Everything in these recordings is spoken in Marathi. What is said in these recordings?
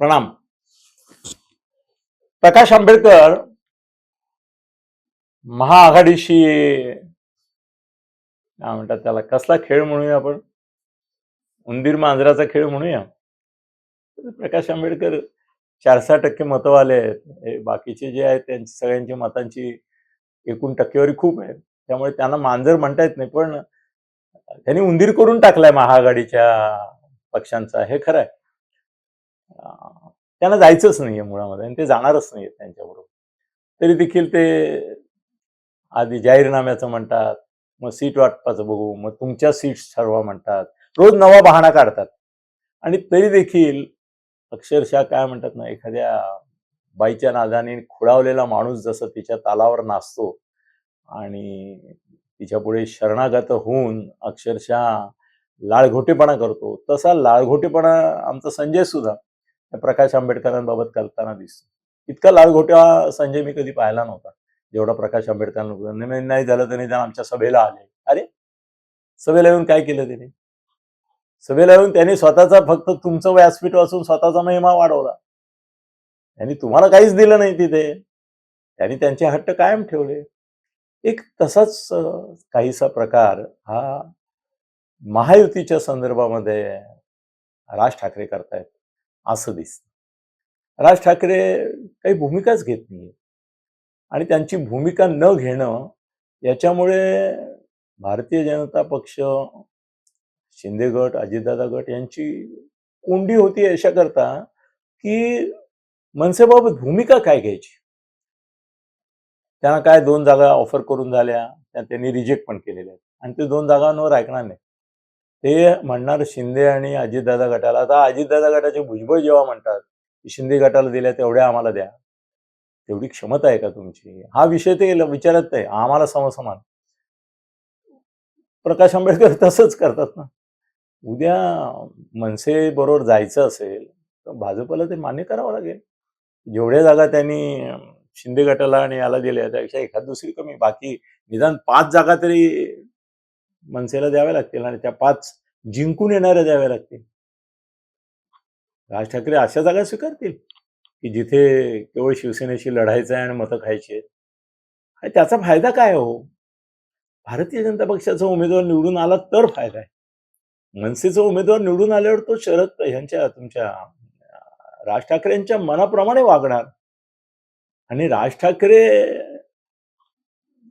प्रणाम. प्रकाश आंबेडकर महाआघाडीशी काय म्हणतात त्याला कसला खेळ म्हणूया आपण? उंदीर मांजराचा खेळ म्हणूया. प्रकाश आंबेडकर चार सहा टक्के मतवाले आहेत. बाकीचे जे आहेत त्यांची सगळ्यांची मतांची एकूण टक्केवारी खूप आहे. त्यामुळे त्यांना मांजर म्हणता येत नाही पण त्यांनी उंदीर करून टाकलाय महाआघाडीच्या पक्षांचा. हे खरं आहे. त्यांना जायचंच नाहीये मुळामध्ये आणि ते जाणारच नाहीये त्यांच्याबरोबर. तरी देखील ते आधी जाहीरनाम्याचं म्हणतात मग सीट वाटपाचं बघू मग तुमच्या सीट्स ठरवा म्हणतात. रोज नवा बहाणा काढतात. आणि तरी देखील अक्षरशः काय म्हणतात ना एखाद्या बाईच्या नादाने खुळावलेला माणूस जसं तिच्या तालावर नाचतो आणि तिच्या पुढे शरणागत होऊन अक्षरशः लाळघोटेपणा करतो तसा लाळघोटेपणा आमचा संजय सुद्धा प्रकाश आंबेडकरांबाबत करताना दिसतो. इतका लालघोट्या संजय मी कधी पाहिला नव्हता. जेवढा प्रकाश आंबेडकरांना नाही झालं तर निदान आमच्या सभेला आले. अरे! सभेला येऊन काय केलं त्याने? सभेला येऊन त्यांनी स्वतःचा फक्त तुमचं व्यासपीठ वाचून स्वतःचा महिमा वाढवला. त्यांनी तुम्हाला काहीच दिलं नाही तिथे. त्यांनी त्यांचे हट्ट कायम ठेवले. एक तसाच काहीसा प्रकार हा महायुतीच्या संदर्भामध्ये राज ठाकरे करतायत. असं दिसतं. राज ठाकरे काही भूमिकाच घेत नाही आणि त्यांची भूमिका न घेणं याच्यामुळे भारतीय जनता पक्ष शिंदे गट अजितदादा गट यांची कोंडी होती अशा करता की मनसेबाबत भूमिका काय घ्यायची? त्यांना काय दोन जागा ऑफर करून झाल्या त्या त्यांनी रिजेक्ट पण केलेल्या आहेत. आणि ते दोन जागांवर ऐकणार नाही ते म्हणणार शिंदे आणि अजितदादा गटाला. आता अजितदादा गटाचे भुजबळ जेव्हा म्हणतात शिंदे गटाला दिल्या तेवढ्या आम्हाला द्या. तेवढी क्षमता आहे का तुमची? हा विषय ते विचारत नाही. आम्हाला समसमान. प्रकाश आंबेडकर तसंच करतात ना. उद्या मनसे बरोबर जायचं असेल तर भाजपला ते मान्य करावं लागेल. जेवढ्या जागा त्यांनी शिंदे गटाला आणि याला दिल्या त्यापेक्षा एखाद दुसरी कमी. बाकी निदान पाच जागा तरी मनसेला द्याव्या लागतील आणि त्या पाच जिंकून येणाऱ्या द्याव्या लागतील. राज ठाकरे अशा जागा स्वीकारतील की जिथे केवळ शिवसेनेशी लढायचं आहे आणि मतं खायची आहेत? आणि त्याचा फायदा काय हो? भारतीय जनता पक्षाचा उमेदवार निवडून आला तर फायदा आहे. मनसेचा उमेदवार निवडून आल्यावर तो शरद ह्यांच्या तुमच्या राज ठाकरेंच्या मनाप्रमाणे वागणार. आणि राज ठाकरे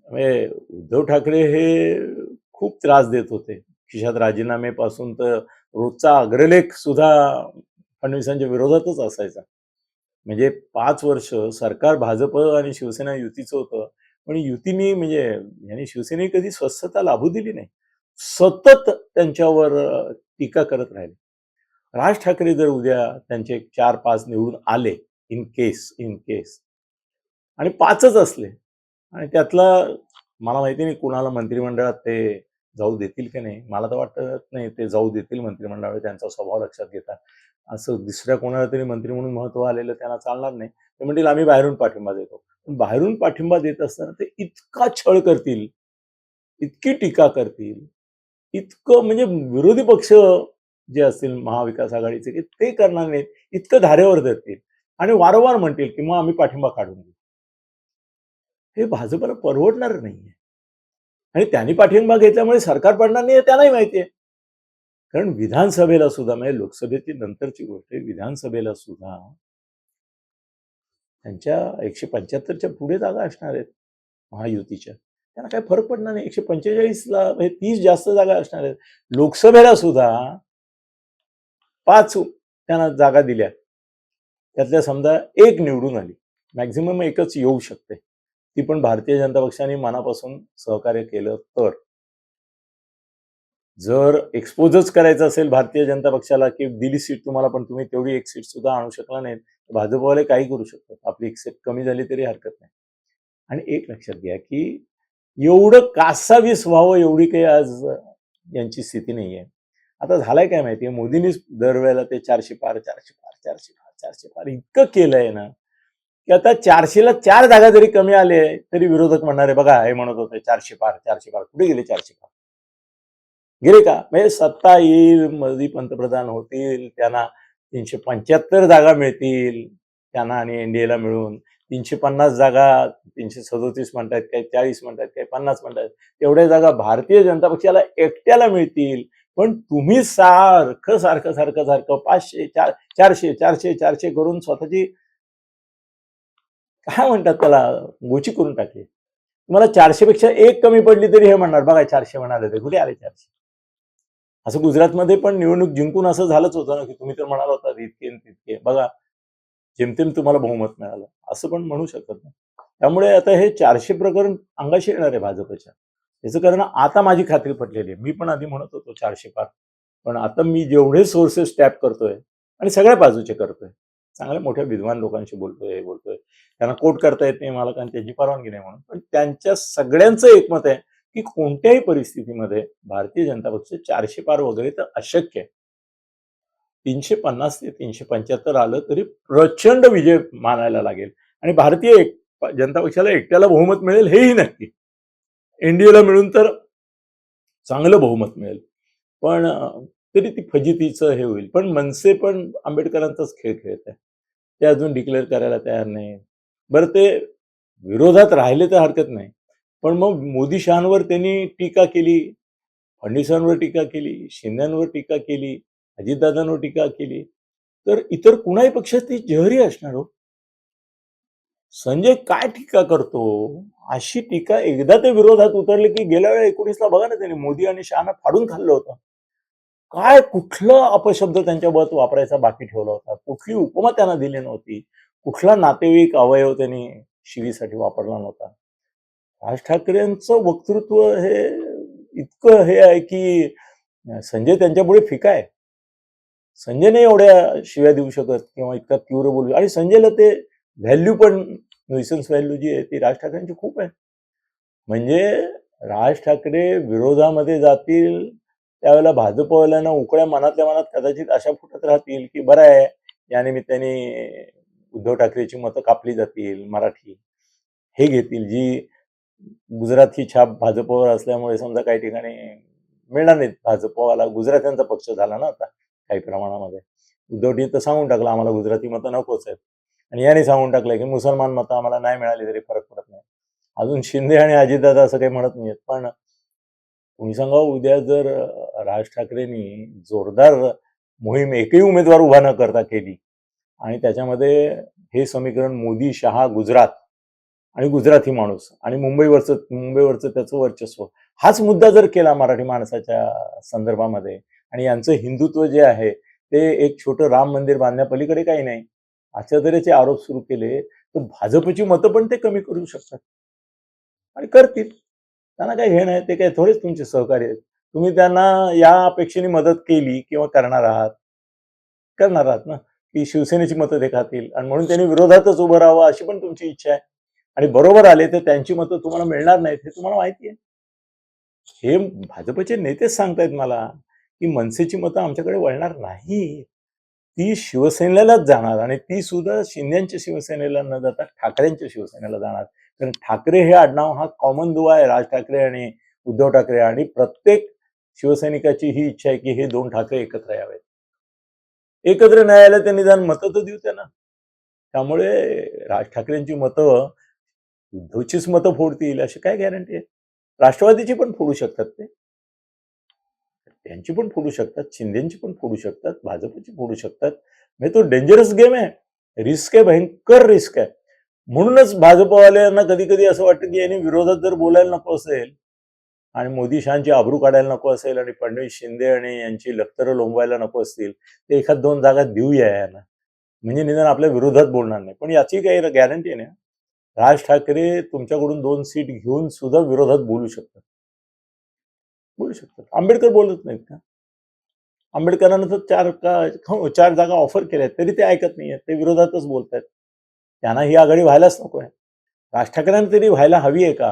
म्हणजे उद्धव ठाकरे हे खूप त्रास देत होते. खिशात राजीनामेपासून तर रोजचा अग्रलेख सुद्धा फडणवीसांच्या विरोधातच असायचा. म्हणजे पाच वर्ष सरकार भाजप आणि शिवसेना युतीचं होतं. पण युतीने म्हणजे यांनी शिवसेने कधी स्वस्थता लाभू दिली नाही. सतत त्यांच्यावर टीका करत राहिले. राज ठाकरे जर उद्या त्यांचे चार पाच निवडून आले इन केस इन केस आणि पाचच असले आणि त्यातला मला माहिती नाही कुणाला मंत्रिमंडळात ते जाऊ देतील की नाही? मला तर वाटत नाही ते जाऊ देतील मंत्रिमंडळावर त्यांचा स्वभाव लक्षात घेतात. असं दुसऱ्या कोणाला तरी मंत्री म्हणून महत्त्व आलेलं त्यांना चालणार नाही. ते म्हणतील आम्ही बाहेरून पाठिंबा देतो. पण बाहेरून पाठिंबा देत असताना ते इतका छळ करतील इतकी टीका करतील इतकं म्हणजे विरोधी पक्ष जे असतील महाविकास आघाडीचे की ते करणार नाहीत इतकं धारेवर धरतील आणि वारंवार म्हणतील की मग आम्ही पाठिंबा काढून घेऊ हे भाजपला परवडणार नाहीये. आणि त्यांनी पाठिंबा घेतल्यामुळे सरकार पडणार नाही त्यांनाही माहिती आहे. कारण विधानसभेला सुद्धा म्हणजे लोकसभेची नंतरची गोष्ट आहे विधानसभेला सुद्धा त्यांच्या एकशे पंच्याहत्तरच्या पुढे जागा असणार आहेत महायुतीच्या. त्यांना काय फरक पडणार नाही. एकशे पंचेचाळीसला म्हणजे तीस जास्त जागा असणार आहेत. लोकसभेला सुद्धा पाच त्यांना जागा दिल्या. त्यातल्या समजा एक निवडून आली. मॅक्झिमम एकच येऊ शकते. ती पण भारतीय जनता पक्षाने मनापासून सहकार्य केलं तर. जर एक्सपोजच करायचं असेल भारतीय जनता पक्षाला की दिली सीट तुम्हाला पण तुम्ही तेवढी एक सीट सुद्धा आणू शकला नाही तर भाजपवाले काही करू शकतात. आपली एक सीट कमी झाली तरी हरकत नाही. आणि एक लक्षात घ्या की एवढं कासावीस व्हावं एवढी काही आज यांची स्थिती नाही आहे. आता झालाय काय माहितीये मोदींनीच दरवेळेला ते चारशे पार चारशे पार चारशे पार चारशे पार इतकं केलंय ना की आता चारशेला चार जागा जरी कमी आले तरी विरोधक म्हणणारे बघा हे म्हणत होते चारशे पार चारशे पार कुठे गेले चारशे पार? गेले का? म्हणजे सत्ता येईल मोदी पंतप्रधान होतील त्यांना तीनशे पंच्याहत्तर जागा मिळतील त्यांना आणि एनडीएला मिळून. तीनशे पन्नास जागा तीनशे सदोतीस म्हणतात काही चाळीस म्हणतात काही पन्नास म्हणतात तेवढ्या जागा भारतीय जनता पक्षाला एकट्याला मिळतील. पण तुम्ही सारखं सारखं सारखं सारखं पाचशे चार चारशे चारशे चारशे करून स्वतःची काय म्हणतात त्याला गोची करून टाकली. तुम्हाला चारशे पेक्षा एक कमी पडली तरी हे म्हणणार बघा चारशे म्हणाले ते कुठे आले चारशे? असं गुजरातमध्ये पण निवडणूक जिंकून असं झालंच होतं ना की तुम्ही तर म्हणाल होता इतके तितके बघा जेमतेम तुम्हाला बहुमत मिळालं असं पण म्हणू शकत नाही. त्यामुळे आता हे चारशे प्रकरण अंगाशी येणार आहे भाजपच्या. याचं कारण आता माझी खात्री पटलेली आहे. मी पण आधी म्हणत होतो चारशे पार. पण आता मी जेवढे सोर्सेस टॅप करतोय आणि सगळ्या बाजूचे करतोय चांगल्या मोठ्या विद्वान लोकांशी बोलतोय हे बोलतोय. त्यांना कोट करता येत नाही मला कारण त्याची परवानगी नाही म्हणून. पण त्यांच्या सगळ्यांचं एकमत आहे की कोणत्याही परिस्थितीमध्ये भारतीय जनता पक्ष चारशे पार वगैरे तर अशक्य आहे. तीनशे पन्नास ते तीनशे पंच्याहत्तर आलं तरी प्रचंड विजय मानायला लागेल. आणि भारतीय एक जनता पक्षाला एकट्याला बहुमत मिळेल हेही नक्की. एनडीएला मिळून तर चांगलं बहुमत मिळेल. पण तरी ती फजितीचं हे होईल. पण मनसे पण आंबेडकरांचाच खेळ खेळत आहे. ते अजून डिक्लेअर करायला तयार नाही बरं ते विरोधात राहिले तर हरकत नाही. पण मग मोदी शहांवर त्यांनी टीका केली फडणवीसांवर टीका केली शिंद्यांवर टीका केली अजितदादांवर टीका केली. तर इतर कुणाही पक्षात ती जहरी असणार हो. संजय काय टीका करतो? अशी टीका एकदा ते विरोधात उतरले की गेल्या वेळेला एकोणीसला बघा ना त्यांनी मोदी आणि शहाना फाडून खाल्लं होतं. काय कुठलं अपशब्द त्यांच्या वापरायचा बाकी ठेवला होता? कुठली उपमा त्यांना दिली नव्हती? कुठला नातेवाईक अवयव त्यांनी शिवीसाठी वापरला नव्हता? राज ठाकरेंचं वक्तृत्व हे इतकं हे आहे की संजय त्यांच्यापुढे फिका आहे. संजय नाही एवढ्या शिव्या देऊ शकत किंवा इतका तीव्र बोलू आणि संजयला ते व्हॅल्यू पण न्युसन्स व्हॅल्यू जी आहे ती राज ठाकरेंची खूप आहे. म्हणजे राज ठाकरे विरोधामध्ये जातील त्यावेळेला भाजपवाल्यांना उकड्या मनातल्या मनात कदाचित अशा फुटत राहतील की बरं आहे या निमित्ताने उद्धव ठाकरेची मतं कापली जातील मराठी हे घेतील जी गुजरातची छाप भाजपवर असल्यामुळे समजा काही ठिकाणी मिळणार नाहीत. भाजपवाला गुजरात्यांचा पक्ष झाला ना आता काही प्रमाणामध्ये. उद्धवजी तर सांगून टाकलं आम्हाला गुजराती मतं नकोच आहेत. आणि याने सांगून टाकलं की मुसलमान मतं आम्हाला नाही मिळाली तरी फरक पडत नाही. अजून शिंदे आणि अजितदादा असं काही म्हणत नाहीत पण कुणी सांगा उद्या जर राज ठाकरेंनी जोरदार मोहीम एकही उमेदवार उभा न करता केली आणि त्याच्यामध्ये हे समीकरण मोदी शहा गुजरात आणि गुजराती माणूस आणि मुंबईवरचं मुंबईवरचं त्याचं वर्चस्व हाच मुद्दा जर केला मराठी माणसाच्या संदर्भामध्ये आणि यांचं हिंदुत्व जे आहे ते एक छोटं राम मंदिर बांधण्यापलीकडे काही नाही. अशा तऱ्हेचे आरोप सुरू केले तर भाजपची मतं पण ते कमी करू शकतात आणि करतील. त्यांना काही हे नाही ते काही थोडेच तुमचे सहकार्य आहेत. तुम्ही त्यांना या अपेक्षेने मदत केली किंवा करणार आहात करणार आहात ना की शिवसेनेची मतं ते खातील आणि म्हणून त्यांनी विरोधातच उभं राहावं अशी पण तुमची इच्छा आहे. आणि बरोबर आले तर त्यांची मतं तुम्हाला मिळणार नाहीत हे तुम्हाला माहिती आहे. हे भाजपचे नेतेच सांगतायत मला की मनसेची मतं आमच्याकडे वळणार नाही ती शिवसेनेलाच जाणार आणि ती सुद्धा शिंद्यांच्या शिवसेनेला न जाता ठाकरेंच्या शिवसेनेला जाणार. कारण ठाकरे हे आडनाव हा कॉमन दुवा आहे. राज ठाकरे आणि उद्धव ठाकरे आणि प्रत्येक शिवसैनिकाची ही इच्छा आहे की हे दोन ठाकरे एकत्र यावेत. एकत्र नाही त्यांनी तर निदान मतं तर देऊ त्यांना. त्यामुळे राज ठाकरेंची मतं उद्धवचीच मतं फोडतील अशी काय गॅरंटी आहे? राष्ट्रवादीची पण फोडू शकतात ते. यांची पण फोडू शकतात शिंदेची पण फोडू शकतात भाजपची फोडू शकतात. म्हणजे तो डेंजरस गेम आहे. रिस्क आहे भयंकर रिस्क आहे. म्हणूनच भाजपवाल्यांना कधी कधी असं वाटतं की यांनी विरोधात जर बोलायला नको असेल आणि मोदी शहाची आबरू काढायला नको असेल आणि फडणवीस शिंदे आणि यांची लखतरं लोंबवायला नको असतील ते एखाद दोन जागा देऊया यांना. म्हणजे निदान आपल्या विरोधात बोलणार नाही. पण याची काही गॅरंटी नाही. राज ठाकरे तुमच्याकडून दोन सीट घेऊन सुद्धा विरोधात बोलू शकतात. बोलू शकतात. आंबेडकर बोलत नाहीत का? आंबेडकरांना तर चार का हो, चार जागा ऑफर केल्या आहेत तरी ते ऐकत नाहीयेत ते विरोधातच बोलत आहेत त्यांना ही आघाडी व्हायलाच नको आहे. राज ठाकरेंना तरी व्हायला हवी आहे का?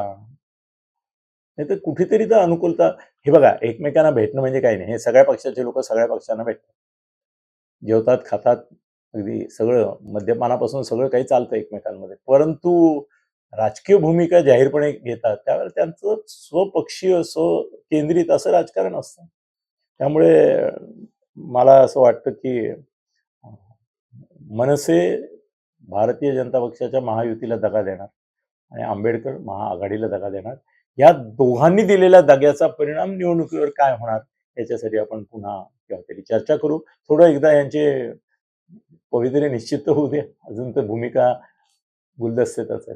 नाही तर कुठेतरी तर अनुकूलता हे बघा एकमेकांना भेटणं म्हणजे काही नाही. हे सगळ्या पक्षाचे लोक सगळ्या पक्षांना भेटतात. जेवतात खातात अगदी सगळं मद्यपानापासून सगळं काही चालतं एकमेकांमध्ये. परंतु राजकीय भूमिका जाहीरपणे घेतात त्यावेळेला त्यांचं स्वपक्षीय स्वकेंद्रित असं राजकारण असतं. त्यामुळे मला असं वाटतं की मनसे भारतीय जनता पक्षाच्या महायुतीला दगा देणार आणि आंबेडकर महाआघाडीला दगा देणार. या दोघांनी दिलेल्या दग्याचा परिणाम निवडणुकीवर काय होणार याच्यासाठी आपण पुन्हा केव्हा तरी चर्चा करू. थोडं एकदा यांचे पवित्रे निश्चित तर होऊ दे. अजून तर भूमिका गुलदस्त्यातच आहे